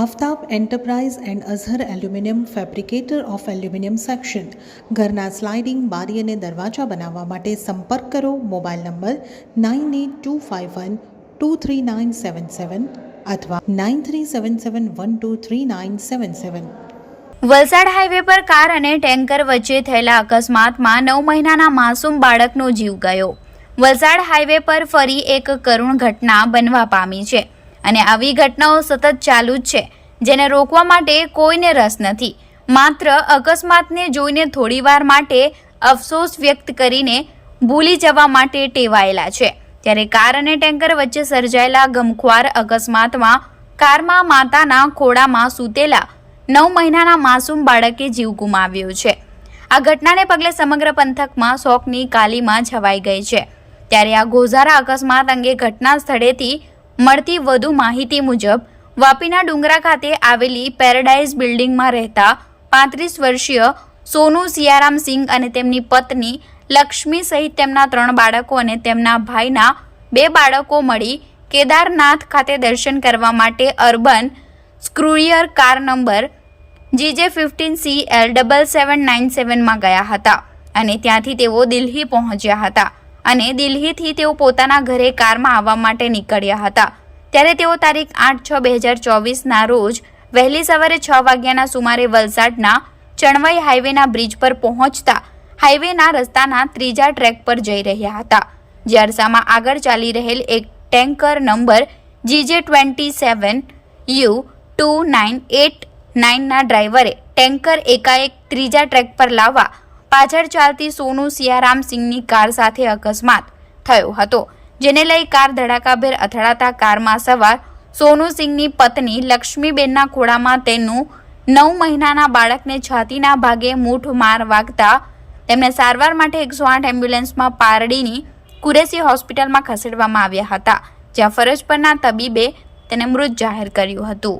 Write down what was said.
Aftab enterprise and Azhar aluminium fabricator of aluminium section ઘરના sliding બારી અને દરવાજા બનાવવા માટે સંપર્ક કરો. Mobile number nine eight two five one two three nine seven seven અથવા nine three seven seven one two three nine seven seven Valsad highway પર કાર અને ટેન્કર વચ્ચે થયેલા અકસ્માતમાં નવ મહિનાના માસૂમ બાળકનો જીવ ગયો. વલસાડ હાઈવે પર ફરી એક કરુણ ઘટના બનવા પામી છે. અને આવી ઘટનાઓ સતત ચાલુ જ છે, જેને રોકવા માટે કોઈને રસ નથી. માત્ર અકસ્માતને જોઈને થોડીવાર માટે અફસોસ વ્યક્ત કરીને ભૂલી જવા માટે ટેવાયેલા છે. ત્યારે કાર અને ટેન્કર વચ્ચે સર્જાયેલા ગમખ્વાર અકસ્માતમાં કારમાં માતાના ખોળામાં સૂતેલા નવ મહિનાના માસૂમ બાળકે જીવ ગુમાવ્યો છે. આ ઘટનાને પગલે સમગ્ર પંથકમાં શોકની કાલીમાં છવાઈ ગઈ છે. ત્યારે આ ગોઝારા અકસ્માત અંગે ઘટના સ્થળેથી મળતી વધુ માહિતી મુજબ, વાપીના ડુંગરા ખાતે આવેલી પેરાડાઇઝ બિલ્ડિંગમાં રહેતા પાંત્રીસ વર્ષીય સોનુ સિયારામ સિંઘ અને તેમની પત્ની લક્ષ્મી સહિત તેમના ત્રણ બાળકો અને તેમના ભાઈના બે બાળકો મળી કેદારનાથ ખાતે દર્શન કરવા માટે urban સ્ક્રુયર car number GJ fifteen C L double seven nine સેવનમાં ગયા હતા અને ત્યાંથી તેઓ દિલ્હી પહોંચ્યા હતા. અને દિલ્હીથી તેઓ પોતાના ઘરે કારમાં આવવા માટે નીકળ્યા હતા. ત્યારે તેઓ તારીખ આઠ છ બે હજાર ચોવીસના રોજ વહેલી સવારે છ વાગ્યાના સુમારે વલસાડના ચણવાઈ હાઈવેના બ્રિજ પર પહોંચતા હાઈવેના રસ્તાના ત્રીજા ટ્રેક પર જઈ રહ્યા હતા. જે અરસામાં આગળ ચાલી રહેલ એક tanker number GJ twenty seven U two nine eight નાઇનના ડ્રાઈવરે ટેન્કર એકાએક ત્રીજા ટ્રેક પર લાવવા પાછળ ચાલતી સોનુ સિયારામ સિંહની કાર સાથે અકસ્માત થયો હતો, જેને લઈ કાર ધડાકાભેર અથડાતા કારમાં સવાર સોનુ સિંહની પત્ની લક્ષ્મીબેનના ખોળામાં તેનું નવ મહિનાના બાળકને છાતીના ભાગે મૂઠ માર વાગતા તેમને સારવાર માટે એકસો આઠ એમ્બ્યુલન્સમાં પારડીની કુરેસી હોસ્પિટલમાં ખસેડવામાં આવ્યા હતા, જ્યાં ફરજ પરના તબીબે તેને મૃત જાહેર કર્યું હતું.